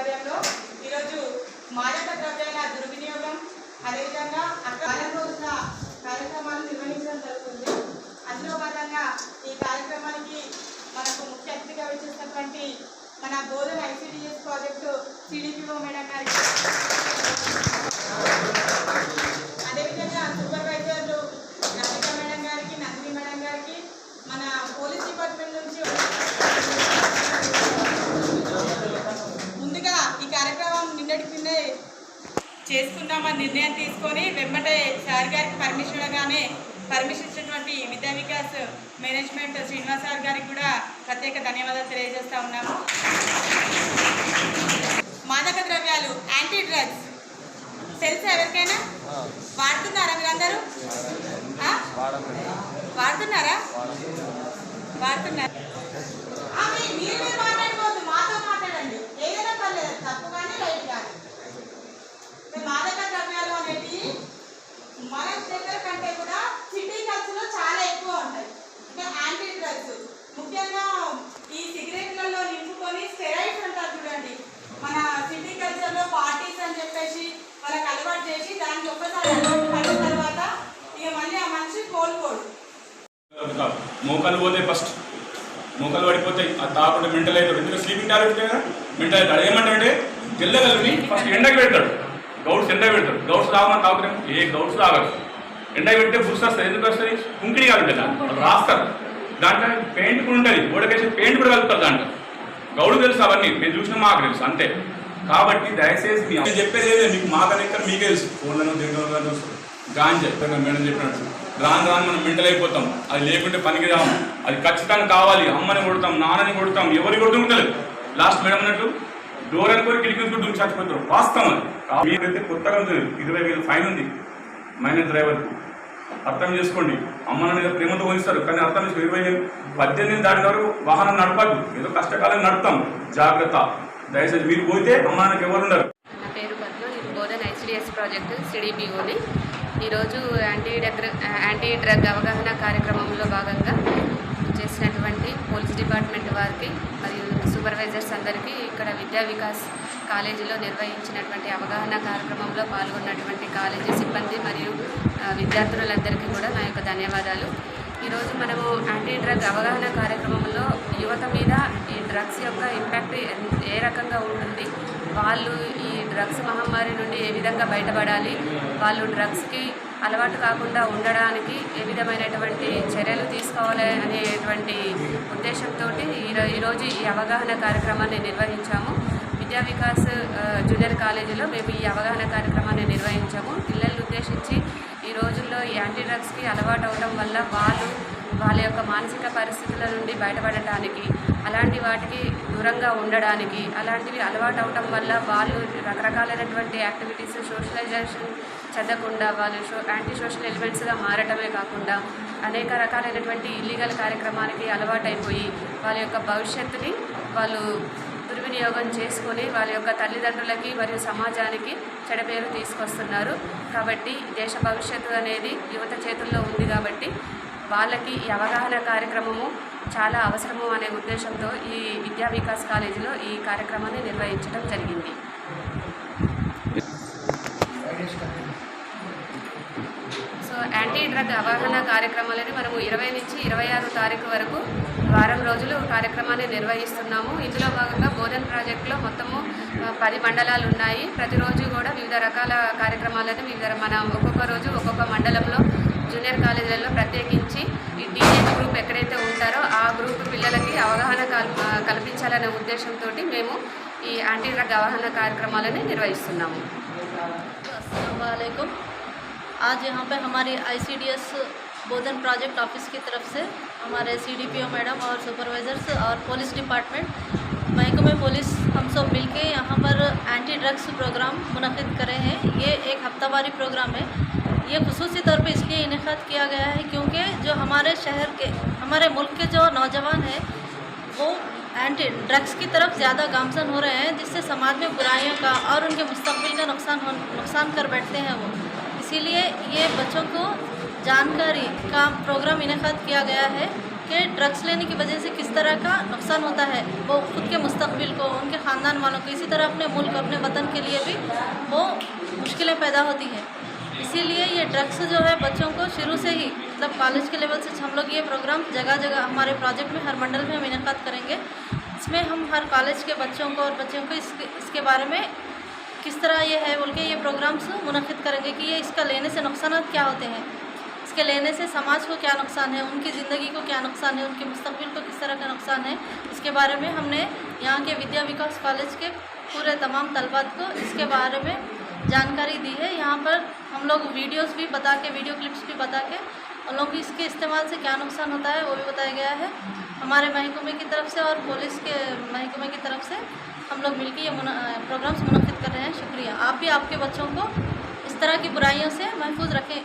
ఆధ్వర్యంలో ఈరోజు మాదక ద్రవ్యాల దుర్వినియోగం అదేవిధంగా అక్కడ వారం రోజుల కార్యక్రమాలు నిర్వహించడం జరుగుతుంది. అందులో భాగంగా ఈ కార్యక్రమానికి మనకు ముఖ్య అతిథిగా వచ్చేసినటువంటి మన బోధన ఐసిడిఎస్ ప్రాజెక్టు సిడిపిఓ మేడం గారికి కిందే చేసుకుందామని నిర్ణయం తీసుకొని వెంబటే సార్ గారికి పర్మిషన్ ఇవ్వగానే పర్మిషన్ ఇచ్చినటువంటి విద్యా వికాస్ మేనేజ్మెంట్ శ్రీనివాస్ సార్ గారికి కూడా ప్రత్యేక ధన్యవాదాలు తెలియజేస్తా ఉన్నాము. మాదక ద్రవ్యాలు యాంటీ డ్రగ్స్ తెలుసా ఎవరికైనా? వాడుతున్నారా మీరందరూ? వాడుతున్నారా? వాడుతున్నారు. మోకాలు పోతాయి ఫస్ట్ మోకాలు పడిపోతాయి. అది తాకుండా మెంటల్ అవుతాడు ఎందుకంటే స్లీపింగ్ టాబ్లెట్ కదా? మెంటల్ అవుతాడు ఏమంటాడంటే తెల్లగలని ఫస్ట్ ఎండకి పెడతాడు. గౌడ్స్ ఎండ పెడతాడు. గౌడ్స్ తాగమని తాగుతాం ఏ గౌడ్స్ తాగదు ఎండ పెడితే బుక్స్ వస్తుంది. ఎందుకు వస్తుంది? కుంకిడి కాదు రాస్తారు. దాంట్లో పెయింట్ కూడా ఉంటుంది. గోడకేసి పెయింట్ కూడా కలుపుతారు దాంట్లో. గౌడు తెలుసు అవన్నీ. మేము చూసిన మాకు తెలుసు. అంతే. కాబట్టి దయచేసి మీ నేను చెప్పేది మీకు మాకనే మీకే తెలుసు. ఫోన్లను దేంట్లో చూస్తారు. గాంజా మేడం చెప్పినట్టు. రాను రాను మనం మెంటల్ అయిపోతాం అది లేకుంటే పనికి రాము అది ఖచ్చితంగా కావాలి. అమ్మని కొడతాం నాన్నని కొడతాం ఎవరి కొడుతూ తెలియదు లాస్ట్ మేడం అన్నట్టు డోర్ అనుకోని కిటికీ చచ్చిపోతారు వాస్తవం అది. మీరైతే కొత్తగా ఉంది. ఇరవై వేలు ఫైన్ ఉంది. మైనర్ డ్రైవర్కు అర్థం చేసుకోండి. అమ్మ నాన్న మీద ప్రేమతో పోయిస్తారు కానీ అర్థం చేసుకో ఇరవై వేలు. పద్దెనిమిది దాటిన వరకు వాహనం నడపద్దు. ఏదో కష్టకాలం నడుపుతాం. జాగ్రత్త. దయచేసి మీరు పోతే అమ్మ నాన్నకి ఎవరు ఉండరు. నా పేరు బోధన్ హెచ్డిఎస్ ప్రాజెక్ట్ సిడిపిఓని. ఈరోజు యాంటీ డ్రగ్ యాంటీ డ్రగ్ అవగాహన కార్యక్రమంలో భాగంగా చేసినటువంటి పోలీస్ డిపార్ట్మెంట్ వారికి మరియు సూపర్వైజర్స్ అందరికీ ఇక్కడ విద్యా వికాస్ కాలేజీలో నిర్వహించినటువంటి అవగాహన కార్యక్రమంలో పాల్గొన్నటువంటి కాలేజీ సిబ్బంది మరియు విద్యార్థులందరికీ కూడా నా యొక్క ధన్యవాదాలు. ఈరోజు మనము యాంటీ డ్రగ్ అవగాహన కార్యక్రమంలో యువత మీద ఈ డ్రగ్స్ యొక్క ఇంపాక్ట్ ఏ రకంగా ఉంటుంది వాళ్ళు ఈ డ్రగ్స్ మహమ్మారి నుండి ఏ విధంగా బయటపడాలి? వాళ్ళు డ్రగ్స్కి అలవాటు కాకుండా ఉండడానికి ఏ విధమైనటువంటి చర్యలు తీసుకోవాలి అనేటువంటి ఉద్దేశంతో ఈరోజు ఈ అవగాహన కార్యక్రమాన్ని నిర్వహించాము. విద్యా వికాస్ జూనియర్ కాలేజీలో మేము ఈ అవగాహన కార్యక్రమాన్ని నిర్వహించాము. పిల్లల్ని ఉద్దేశించి ఈ రోజుల్లో ఈ యాంటీ డ్రగ్స్కి అలవాటు అవడం వల్ల వాళ్ళు వాళ్ళ యొక్క మానసిక పరిస్థితుల నుండి బయటపడటానికి అలాంటి వాటికి దూరంగా ఉండడానికి అలాంటివి అలవాటు అవటం వల్ల వాళ్ళు రకరకాలైనటువంటి యాక్టివిటీస్ సోషలైజేషన్ చెందకుండా వాళ్ళు షో యాంటీ సోషల్ ఎలిమెంట్స్గా మారటమే కాకుండా అనేక రకాలైనటువంటి ఇల్లీగల్ కార్యక్రమానికి అలవాటైపోయి వాళ్ళ యొక్క భవిష్యత్తుని వాళ్ళు దుర్వినియోగం చేసుకొని వాళ్ళ యొక్క తల్లిదండ్రులకి మరియు సమాజానికి చెడ పేరు తీసుకొస్తున్నారు. కాబట్టి దేశ భవిష్యత్తు అనేది యువత చేతుల్లో ఉంది కాబట్టి వాళ్ళకి ఈ అవగాహన కార్యక్రమము చాలా అవసరము అనే ఉద్దేశంతో ఈ విద్యా వికాస్ కాలేజీలో ఈ కార్యక్రమాన్ని నిర్వహించడం జరిగింది. సో యాంటీ డ్రగ్ అవగాహన కార్యక్రమాలని మనము ఇరవై నుంచి ఇరవై ఆరు తారీఖు వరకు వారం రోజులు కార్యక్రమాన్ని నిర్వహిస్తున్నాము. ఇందులో భాగంగా బోధన్ ప్రాజెక్టులో మొత్తము పది మండలాలు ఉన్నాయి. ప్రతిరోజు కూడా వివిధ రకాల కార్యక్రమాలను వివిధ మన ఒక్కొక్క రోజు ఒక్కొక్క మండలంలో జూనియర్ కాలేజీలలో ప్రత్యేకించి టీనేజ్ గ్రూప్ ఎక్కడైతే ఉంటారో ఆ గ్రూప్ పిల్లలకి అవగాహన కల్- ఆ, కల్పించాలనే ఉద్దేశంతో మేము ఈ యాంటీ డ్రగ్ అవగాహన కార్యక్రమాలను నిర్వహిస్తున్నాము वालेकुम आज यहाँ पे हमारी आईसीडीएस बोधन प्रोजेक्ट ऑफिस की तरफ से हमारे सीडीपीओ मैडम और सुपरवाइजर्स और पुलिस डिपार्टमेंट महकमे पुलिस हम सब मिलके यहाँ पर एंटी ड्रग्स प्रोग्राम मुनद करे हैं ये एक हफ्तावारी प्रोग्राम है ये खसूसी तौर पे इसलिए इनका किया गया है क्योंकि जो हमारे शहर के, हमारे मुल्क के जो नौजवान हैं, वो एंटी ड्रग्स की तरफ़ ज़्यादा गामजन हो रहे हैं, जिससे समाज में बुराइयों का और उनके मुस्तबिल का नुकसान हो, नुकसान कर बैठते हैं वो। इसीलिए ये बच्चों को जानकारी का प्रोग्राम इनका किया गया है कि ड्रग्स लेने की वजह से किस तरह का नुकसान होता है। वो खुद के मुस्तकबिल को, उनके ख़ानदान वालों को, इसी तरह अपने मुल्क, अपने वतन के लिए भी वो मुश्किलें पैदा होती हैं। इसीलिए ये ड्रग्स जो है बच्चों को शुरू से ही मतलब कॉलेज के लेवल से हम लोग ये प्रोग्राम जगह जगह हमारे प्रोजेक्ट में, हर मंडल में हम इनका करेंगे। इसमें हम हर कॉलेज के बच्चों को और बच्चों को इसके इसके बारे में किस तरह ये है बोल के ये प्रोग्राम्स मुनद करेंगे कि ये इसका लेने से नुकसान क्या होते हैं। इसके लेने से समाज को क्या नुकसान है, उनकी ज़िंदगी को क्या नुकसान है, उनके मुस्तबिल को किस तरह का नुकसान है, इसके बारे में हमने यहाँ के विद्या विकास कॉलेज के पूरे तमाम तलबात को इसके बारे में जानकारी दी है। यहाँ पर हम लोग वीडियोस भी बता के वीडियो क्लिप्स भी बता के उन लोग इसके इस्तेमाल से क्या नुकसान होता है, वो भी बताया गया है। हमारे महकमे की तरफ़ से और पुलिस के महकमे की तरफ़ से हम लोग मिलकर ये प्रोग्राम्स मुनद कर रहे हैं। शुक्रिया। आप भी आपके बच्चों को इस तरह की बुराइयों से महफूज रखें।